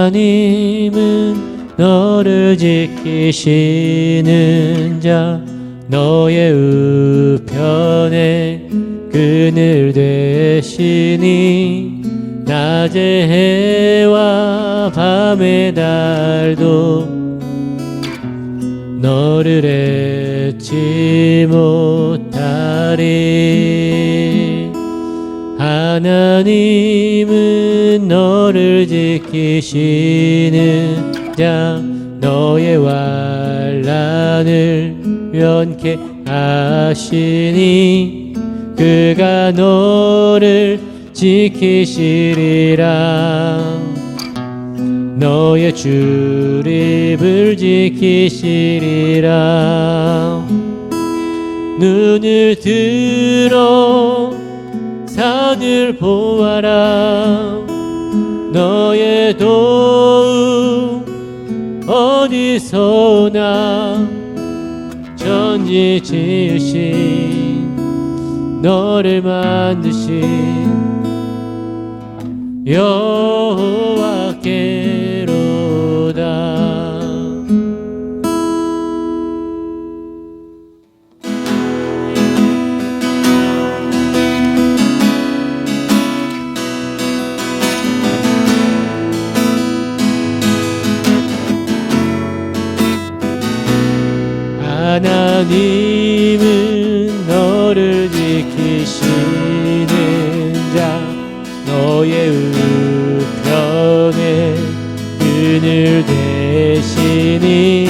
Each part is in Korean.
하나님은 너를 지키시는 자 너의 우편에 그늘 되시니 낮의 해와 밤의 달도 너를 잊지 못하리. 하나님은 너 를 지키시는 자 너의 환란을 면케 하시니 그가 너를 지키시리라. 너의 출입을 지키시리라. 눈을 들어 산을 보아라 너의 도움 어디서나 전지 지으신 너를 만드신 여 하나님은 너를 지키시는 자 너의 우편에 그늘 되시니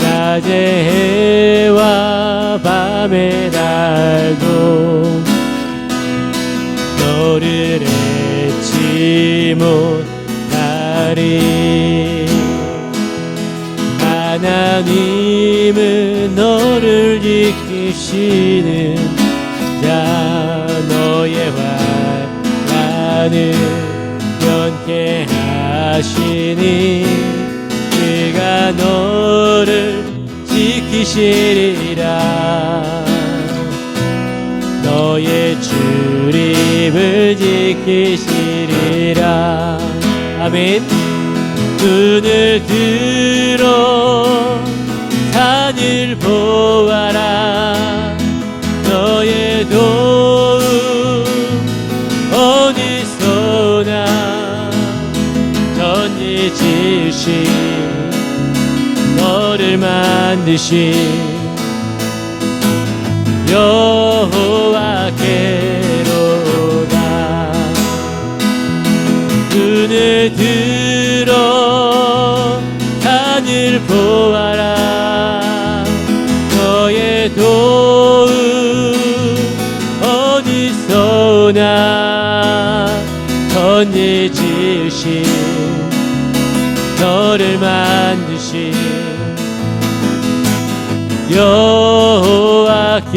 낮의 해와 밤의 달도 너를 잊지 못하리. 하나님은 너를 지키시는 자 너의 환란을 면케 하시니 그가 너를 지키시리라. 너의 출입을 지키시리라. 아멘. 눈을 들어 산을 보아라. 너의 도움 어디서나 전지 지으신 너를 만드신 여호와께로다. 눈을 들어 하늘 보아 전지 지으신 너를 만드신 여호와께